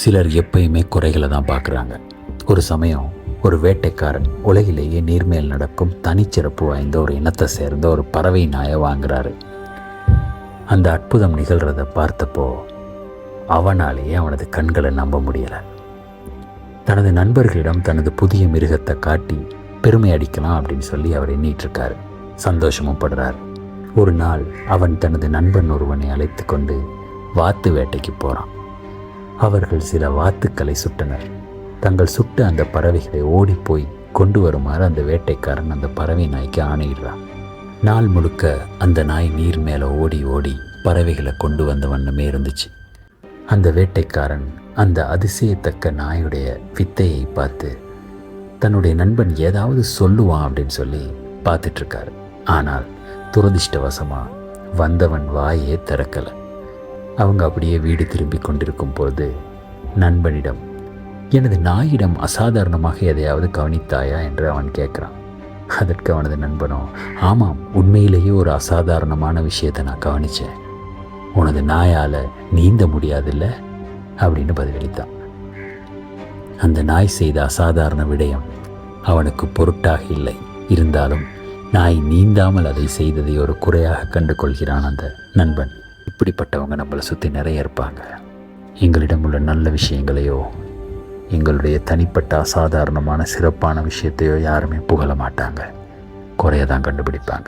சிலர் எப்பயுமே குறைகளை தான் பார்க்குறாங்க. ஒரு சமயம் ஒரு வேட்டைக்காரன் உலகிலேயே நீர்மேல் நடக்கும் தனிச்சிறப்பு வாய்ந்த ஒரு இனத்தை சேர்ந்த ஒரு பறவை நாயை வாங்குறாரு. அந்த அற்புதம் நிகழ்கிறத பார்த்தப்போ அவனாலேயே அவனது கண்களை நம்ப முடியலை. தனது நண்பர்களிடம் தனது புதிய மிருகத்தை காட்டி பெருமை அடிக்கலாம் அப்படின்னு சொல்லி அவர் எண்ணிட்டுருக்காரு. சந்தோஷமும் படுறார். ஒரு நாள் அவன் தனது நண்பன் ஒருவனை அழைத்து கொண்டு வாத்து வேட்டைக்கு போகிறான் அவர்கள் சில வாத்துக்களை சுட்டனர். தங்கள் சுட்ட அந்த பறவைகளை ஓடிப்போய் கொண்டு வருமாறு அந்த வேட்டைக்காரன் அந்த பறவை நாய்க்கு ஆணையிடுறான். நாள் முழுக்க அந்த நாய் நீர் மேலே ஓடி ஓடி பறவைகளை கொண்டு வந்த வண்ணமே இருந்துச்சு. அந்த வேட்டைக்காரன் அந்த அதிசயத்தக்க நாயுடைய வித்தையை பார்த்து தன்னுடைய நண்பன் ஏதாவது சொல்லுவான் அப்படின்னு சொல்லி பார்த்துட்ருக்காரு ஆனால் துரதிர்ஷ்டவசமாக வந்தவன் வாயே திறக்கலை. அவங்க அப்படியே வீடு திரும்பி கொண்டிருக்கும் பொழுது நண்பனிடம் எனது நாயிடம் அசாதாரணமாக எதையாவது கவனித்தாயா? என்று அவன் கேட்குறான். அதற்கு அவனது நண்பனோ ஆமாம் உண்மையிலேயே ஒரு அசாதாரணமான விஷயத்தை நான் கவனித்தேன் உனது நாயால் நீந்த முடியாதுல்ல? அப்படின்னு பதிலளித்தான். அந்த நாய் செய்த அசாதாரண விடயம் அவனுக்கு பொருட்டாக இல்லை. இருந்தாலும் நாய் நீந்தாமல் அதை செய்ததை ஒரு குறையாக கண்டு கொள்கிறான் அந்த நண்பன். இப்படிப்பட்டவங்க நம்மளை சுற்றி நிறைய இருப்பாங்க. எங்களிடம் உள்ள நல்ல விஷயங்களையோ எங்களுடைய தனிப்பட்ட அசாதாரணமான சிறப்பான விஷயத்தையோ யாருமே புகழ மாட்டாங்க. குறைய தான் கண்டுபிடிப்பாங்க.